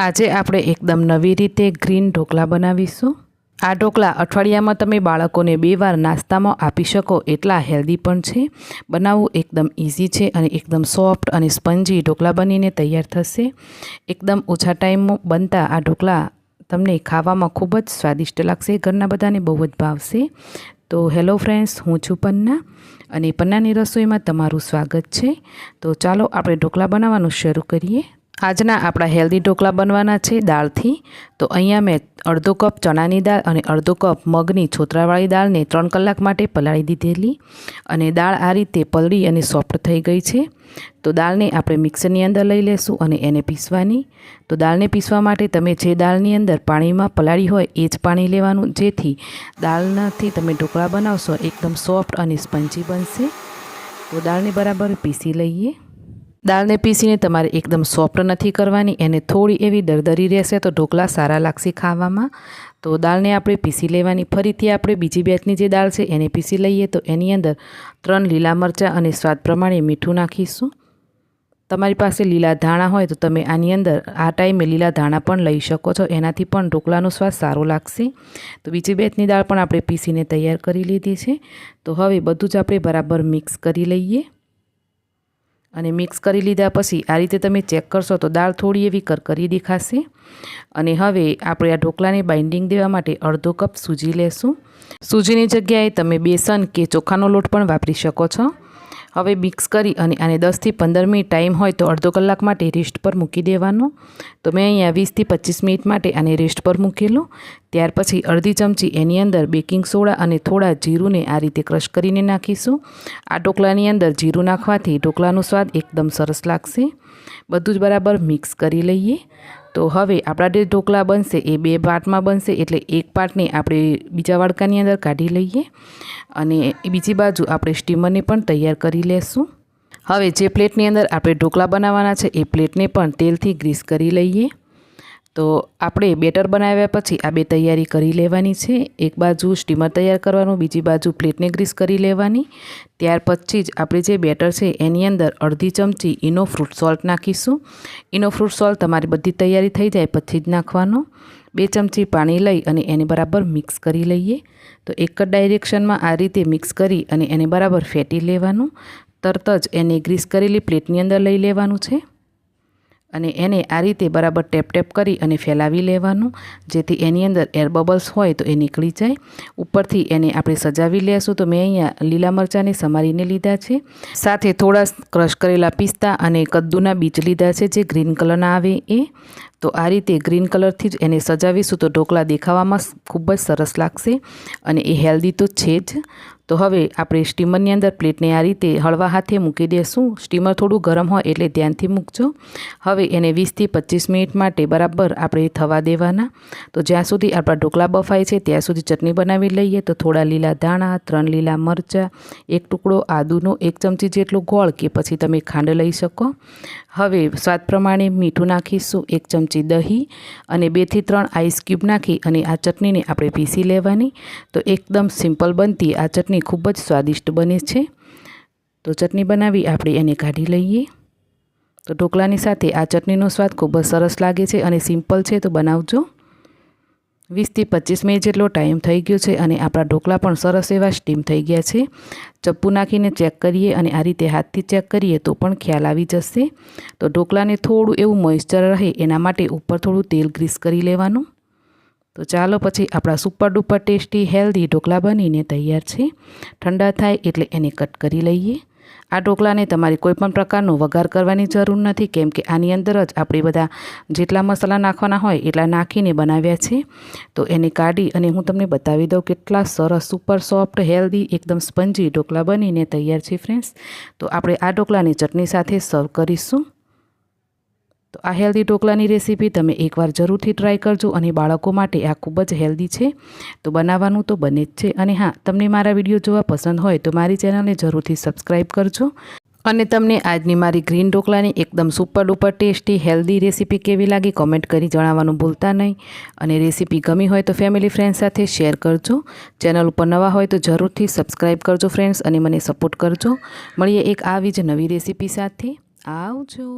આજે આપણે એકદમ નવી રીતે ગ્રીન ઢોકળા બનાવીશું. આ ઢોકળા અઠવાડિયામાં તમે બાળકોને બે વાર નાસ્તામાં આપી શકો, એટલા હેલ્ધી પણ છે. બનાવવું એકદમ ઇઝી છે અને એકદમ સોફ્ટ અને સ્પંજી ઢોકળા બનીને તૈયાર થશે. એકદમ ઓછા ટાઈમમાં બનતા આ ઢોકળા તમને ખાવામાં ખૂબ જ સ્વાદિષ્ટ લાગશે, ઘરના બધાને બહુ જ ભાવશે. તો હેલો ફ્રેન્ડ્સ, હું છું પન્ના અને પન્નાની રસોઈમાં તમારું સ્વાગત છે. તો ચાલો આપણે ઢોકળા બનાવવાનું શરૂ કરીએ. આજના આપણા હેલ્ધી ઢોકળા બનવાના છે દાળથી. તો અહીંયા મેં અડધો કપ ચણાની દાળ અને અડધો કપ મગની છોતરાવાળી દાળને ત્રણ કલાક માટે પલાળી દીધેલી. અને દાળ આ રીતે પલળી અને સોફ્ટ થઈ ગઈ છે. તો દાળને આપણે મિક્સરની અંદર લઈ લેશું અને એને પીસવાની. તો દાળને પીસવા માટે તમે જે દાળની અંદર પાણીમાં પલાળી હોય એ જ પાણી લેવાનું. જેથી દાળનાથી તમે ઢોકળા બનાવશો, એકદમ સોફ્ટ અને સ્પંજી બનશે. તો દાળને બરાબર પીસી લઈએ. દાળને પીસીને તમારે એકદમ સોફ્ટ નથી કરવાની, એને થોડી એવી દરદરી રહેશે તો ઢોકળા સારા લાગશે ખાવામાં. તો દાળને આપણે પીસી લેવાની, ફરીથી આપણે બીજી બેચની જે દાળ છે એને પીસી લઈએ તો એની અંદર ત્રણ લીલા મરચાં અને સ્વાદ પ્રમાણે મીઠું નાખીશું. તમારી પાસે લીલા ધાણા હોય તો તમે આની અંદર આ ટાઈમે લીલા ધાણા પણ લઈ શકો છો, એનાથી પણ ઢોકળાનો સ્વાદ સારો લાગશે. તો બીજી બેચની દાળ પણ આપણે પીસીને તૈયાર કરી લીધી છે. તો હવે બધું જ આપણે બરાબર મિક્સ કરી લઈએ. અને મિક્સ કરી લીધા પછી આ રીતે તમે ચેક કરશો તો દાળ થોડી એવી કરકરી દેખાશે. અને હવે આપણે આ ઢોકળાને બાઇન્ડિંગ દેવા માટે અડધો કપ સૂજી લેશું. સૂજીની જગ્યાએ તમે બેસન કે ચોખાનો લોટ પણ વાપરી શકો છો. હવે મિક્સ કરી અને આને દસથી પંદર મિનિટ ટાઈમ હોય તો અડધો કલાક માટે રેસ્ટ પર મૂકી દેવાનો. તો મેં અહીંયા વીસથી પચીસ મિનિટ માટે આને રેસ્ટ પર મૂકેલું. ત્યાર પછી અડધી ચમચી એની અંદર બેકિંગ સોડા અને થોડા જીરુંને આ રીતે ક્રશ કરીને નાખીશું. આ ઢોકળાની અંદર જીરું નાખવાથી ઢોકળાનો સ્વાદ એકદમ સરસ લાગશે. બધું જ બરાબર મિક્સ કરી લઈએ. તો હવે આપણા જે ઢોકળા બનશે, એ બે પાર્ટમાં બનશે, એટલે એક પાર્ટને આપણે બીજા વાડકાની અંદર કાઢી લઈએ અને બીજી બાજુ આપણે સ્ટીમરને પણ તૈયાર કરી લેશું. હવે જે પ્લેટની અંદર આપણે ઢોકળા બનાવવાના છે, એ પ્લેટને પણ તેલથી ગ્રીસ કરી લઈએ. તો આપણે બેટર બનાવ્યા પછી આ બે તૈયારી કરી લેવાની છે. એક બાજુ સ્ટીમર તૈયાર કરવાનું, બીજી બાજુ પ્લેટને ગ્રીસ કરી લેવાની. ત્યાર પછી જ આપણે જે બેટર છે એની અંદર અડધી ચમચી ઇનો ફ્રૂટ સોલ્ટ નાખીશું. ઇનો ફ્રૂટ સોલ્ટ તમારી બધી તૈયારી થઈ જાય પછી જ નાખવાનો. બે ચમચી પાણી લઈ અને એને બરાબર મિક્સ કરી લઈએ. તો એક જ ડાયરેક્શનમાં આ રીતે મિક્સ કરી અને એને બરાબર ફેટી લેવાનું. તરત જ એને ગ્રીસ કરેલી પ્લેટની અંદર લઈ લેવાનું છે. અને એને આ રીતે બરાબર ટેપ ટેપ કરી અને ફેલાવી લેવાનું. જેથી એની અંદર એર બબલ્સ હોય તો એ નીકળી જાય. ઉપરથી એને આપણે સજાવી લેશું. તો મેં અહીંયા લીલા મરચાંને સમારીને લીધા છે. સાથે થોડા ક્રશ કરેલા પિસ્તા અને કદ્દુના બીજ લીધા છે, જે ગ્રીન કલરના આવે એ. તો આ રીતે ગ્રીન કલરથી જ એને સજાવીશું તો ઢોકળા દેખાવામાં ખૂબ જ સરસ લાગશે અને એ હેલ્ધી તો છે જ. તો હવે આપણે સ્ટીમરની અંદર પ્લેટને આ રીતે હળવા હાથે મૂકી દઈશું સ્ટીમર થોડું ગરમ હોય એટલે ધ્યાનથી મૂકજો. હવે એને વીસથી પચીસ મિનિટ માટે બરાબર આપણે થવા દેવાના. તો જ્યાં સુધી આપણા ઢોકળા બફાય છે ત્યાં સુધી ચટણી બનાવી લઈએ. તો થોડા લીલા ધાણા, ત્રણ લીલા મરચાં, એક ટુકડો આદુનો એક ચમચી જેટલો ગોળ કે પછી તમે ખાંડ લઈ શકો. હવે સ્વાદ પ્રમાણે મીઠું નાખીશું. એક ચમચી દહીં અને બેથી ત્રણ આઈસ ક્યુબ નાખી અને આ ચટણીને આપણે પીસી લેવાની. તો એકદમ સિમ્પલ બનતી આ ચટણી ખૂબ જ સ્વાદિષ્ટ બને છે. તો ચટણી બનાવી આપણે એને કાઢી લઈએ. તો ઢોકળાની સાથે આ ચટણીનો સ્વાદ ખૂબ જ સરસ લાગે છે અને સિમ્પલ છે, તો બનાવજો. વીસથી પચીસ મિનિટ જેટલો ટાઈમ થઈ ગયો છે અને આપણા ઢોકળા પણ સરસ એવા સ્ટીમ થઈ ગયા છે. ચપ્પુ નાખીને ચેક કરીએ અને આ રીતે હાથથી ચેક કરીએ તો પણ ખ્યાલ આવી જશે. તો ઢોકળાને થોડું એવું મોઇશ્ચર રહે એના માટે ઉપર થોડું તેલ ગ્રીસ કરી લેવાનું. તો ચાલો પછી આપણા super duper tasty healthy dhokla બનીને તૈયાર છે. ઠંડા થાય એટલે એને કટ કરી લઈએ. આ ઢોકળાને તમારે કોઈપણ પ્રકારનો વઘાર કરવાની જરૂર નથી, કેમ કે આની અંદર જ આપણે બધા જેટલા મસાલા નાખવાના હોય એટલા નાખીને બનાવ્યા છે. તો એને કાઢી અને હું તમને બતાવી દઉં કેટલા સરસ સુપર સોફ્ટ હેલ્ધી એકદમ સ્પંજી ઢોકળા બનીને તૈયાર છે ફ્રેન્ડ્સ તો આપણે આ ઢોકળાની ચટણી સાથે સર્વ કરીશું. તો આ હેલ્ધી ઢોકળાની રેસીપી તમે એકવાર જરૂરથી ટ્રાય કરજો અને બાળકો માટે આ ખૂબ જ હેલ્ધી છે. તો બનાવવાનું તો બને જ છે. અને હા, તમને મારા વીડિયો જોવા પસંદ હોય તો મારી ચેનલને જરૂરથી સબસ્ક્રાઈબ કરજો. અને તમને આજની મારી ગ્રીન ઢોકળાની એકદમ super duper tasty healthy recipe કેવી લાગી કોમેન્ટ કરી જણાવવાનું ભૂલતા નહીં. અને રેસીપી ગમી હોય તો ફેમિલી ફ્રેન્ડ સાથે શેર કરજો. ચેનલ ઉપર નવા હોય તો જરૂરથી સબસ્ક્રાઈબ કરજો ફ્રેન્ડ્સ અને મને સપોર્ટ કરજો. મળીએ એક આવી જ નવી રેસીપી સાથે. આવજો.